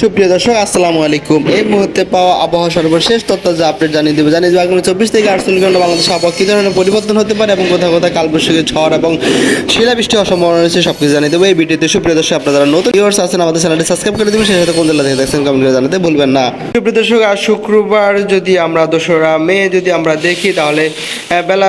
সুপ্রিয় দর্শক, আসসালামু আলাইকুম। এই মুহূর্তে পাওয়া আবহাওয়া সর্বশেষ তথ্য যা আপডেট জানিয়ে দেবে। জানিয়ে দেবে, আগামী চব্বিশ থেকে আটচল্লিশ ঘণ্টা বাংলাদেশ আবহাওয়া কী ধরনের পরিবর্তন হতে পারে এবং কোথাও কোথাও কালবৈশাখী ঝড় এবং শিলাবৃষ্টি সম্ভাবনা রয়েছে সব কিছু জানিয়ে দেবো। এই ভিডিওতে সুপ্রিয় দর্শক, আপনারা নতুন ভিউয়ার্স আছেন, আমাদের চ্যানেলটি সাবস্ক্রাইব করে দেবেন। সেই সাথে কোন জেলা থেকে দেখছেন কমেন্ট করে জানাতে ভুলবেন না। সুপ্রিয় দর্শক, আজ শুক্রবার যদি আমরা দোসরা মে যদি আমরা দেখি, তাহলে বেলা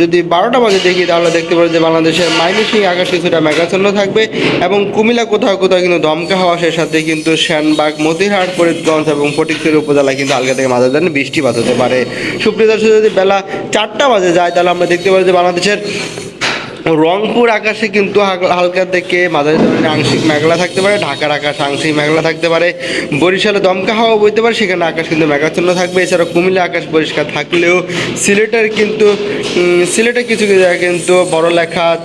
যদি বারোটা বাজে দেখি, তাহলে দেখতে পাবো যে বাংলাদেশের মাইমিসিং আকাশ কিছুটা মেঘাচ্ছন্ন থাকবে এবং কুমিলা কোথাও কোথাও কিন্তু দমকা হওয়া সেই সাথে কিন্তু শ্যানবাগ মতিহাট ফরিদগঞ্জ এবং ফটিকচুর উপজেলা কিন্তু আলগা থেকে মাঝে ধরনের বৃষ্টিপাত হতে পারে। সুপ্রিয় যদি বেলা চারটা বাজে যায়, তাহলে আমরা দেখতে পাবো যে বাংলাদেশের রংপুর আকাশে কিন্তু হাল- হালকা থেকে মাঝারি ধরনের আংশিক মেঘলা থাকতে পারে, ঢাকার আকাশ আংশিক মেঘলা থাকতে পারে, বরিশালে দমকা হাওয়া বইতে পারে, সেখানে আকাশ কিন্তু মেঘাচ্ছন্ন থাকবে। এছাড়া কুমিল্লা আকাশ পরিষ্কার থাকলেও সিলেটের কিন্তু সিলেটে কিছু কিছু জায়গায় কিন্তু বড় লেখা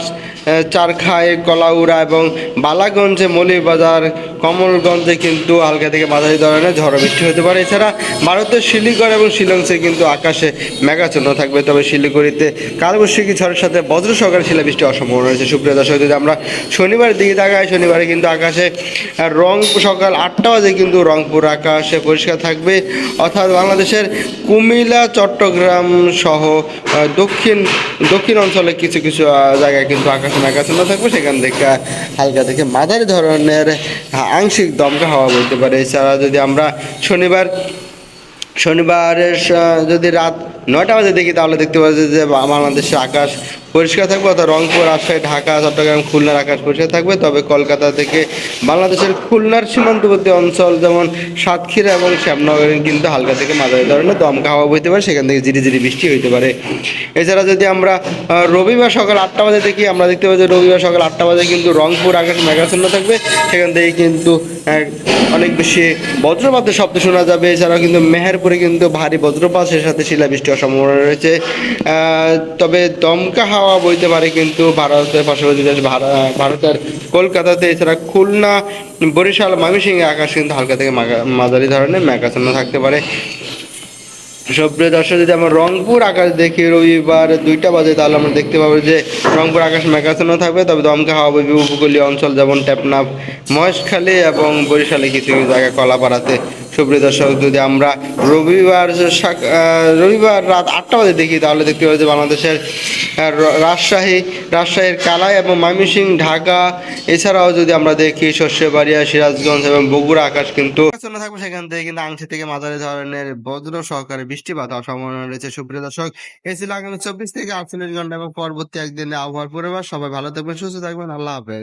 চারখাই, কলাউড়া এবং বালাগঞ্জে মৌলিবাজার কমলগঞ্জে কিন্তু হালকা থেকে মাঝারি ধরনের ঝড় বৃষ্টি হতে পারে। এছাড়া ভারতের শিলিগড় এবং শিলংসে কিন্তু আকাশে মেঘাচ্ছন্ন থাকবে। তবে শিলিগুড়িতে কালবৈশাখী ঝড়ের সাথে বজ্র সহকারে শিলাবৃষ্টি অসম্ভাবনা রয়েছে। সুপ্রিয় দর্শক, যদি আমরা শনিবারের দিকে তাকাই, শনিবারে কিন্তু আকাশে রং সকাল আটটা বাজে কিন্তু রংপুর আকাশে পরিষ্কার থাকবে। অর্থাৎ বাংলাদেশের কুমিল্লা, চট্টগ্রাম সহ দক্ষিণ দক্ষিণ অঞ্চলে কিছু কিছু জায়গায় কিন্তু আকাশে মেঘাচ্ছন্ন থাকবে। সেখান থেকে হালকা থেকে মাঝারি ধরনের আংশিক দমকা হাওয়া বলতে পারে। এছাড়া যদি আমরা শনিবার, শনিবারের যদি রাত নয়টা বাজে দেখি, তাহলে দেখতে পাচ্ছি যে বা- বাংলাদেশের আকাশ পরিষ্কার থাকবে, অর্থাৎ রংপুর, রাজশাহী, ঢাকা, চট্টগ্রাম, খুলনার আকাশ পরিষ্কার থাকবে। তবে কলকাতা থেকে বাংলাদেশের খুলনার সীমান্তবর্তী অঞ্চল যেমন সাতক্ষীরা এবং শ্যামনগরে কিন্তু হালকা থেকে মাঝারি ধরনের দমকা হাওয়া বইতে পারে, সেখান থেকে ঝিরি ঝিরি বৃষ্টি হইতে পারে। এছাড়া যদি আমরা রবিবার সকাল আটটা বাজে দেখি, আমরা দেখতে পাই যে রবিবার সকাল আটটা বাজে কিন্তু রংপুর আকাশ মেঘাচ্ছন্ন থাকবে। সেখান থেকে কিন্তু অনেক বেশি বজ্রপাতের শব্দ শোনা যাবে। এছাড়াও কিন্তু মেহেরপুরে কিন্তু ভারী বজ্রপাত সে সাথে শিলাবৃষ্টি হওয়ার সম্ভাবনা রয়েছে। তবে দমকা হাওয়া বইতে পারে, কিন্তু ভারতের পাশাপাশি দেশ ভারতের কলকাতাতে, এছাড়া খুলনা, বরিশাল, ময়মনসিংহে আকাশ কিন্তু হালকা থেকে মাঝারি ধরনের মেঘাচ্ছন্ন থাকতে পারে। সুপ্রিয় দর্শক, যদি আমরা রংপুর আকাশ দেখি, রবিবার দুইটা বাজে, তাহলে আমরা দেখতে পাবো যে রংপুর আকাশ মেঘাচ্ছন্ন থাকবে, তবে দমকা হাওয়া বইবে উপকূলীয় অঞ্চল যেমন টেপনাফ, মহেশখালী এবং বরিশালে কিছু কিছু জায়গা কলাপাড়াতে সুপ্রিয় দর্শক, যদি আমরা রবিবার রবিবার রাত আটটা বাজে দেখি, তাহলে দেখতে পাবো যে বাংলাদেশের রাজশাহী, রাজশাহীর কালাই এবং ময়মনসিংহ, ঢাকা, এছাড়াও যদি আমরা দেখি শস্যবাড়িয়া সিরাজগঞ্জ এবং বগুড়া আকাশ কিন্তু থাকবে সেখান থেকে, কিন্তু আংশি থেকে মাঝারি ধরনের বজ্র সহকারে বৃষ্টিপাত হওয়ার সম্ভাবনা রয়েছে। সুপ্রিয় দর্শক ছিল আগামী চব্বিশ থেকে আটচল্লিশ ঘণ্টা এবং পরবর্তী একদিনে আবহাওয়ার পরিবার সবাই ভালো থাকবেন, সুস্থ থাকবেন। আল্লাহ হাফেজ।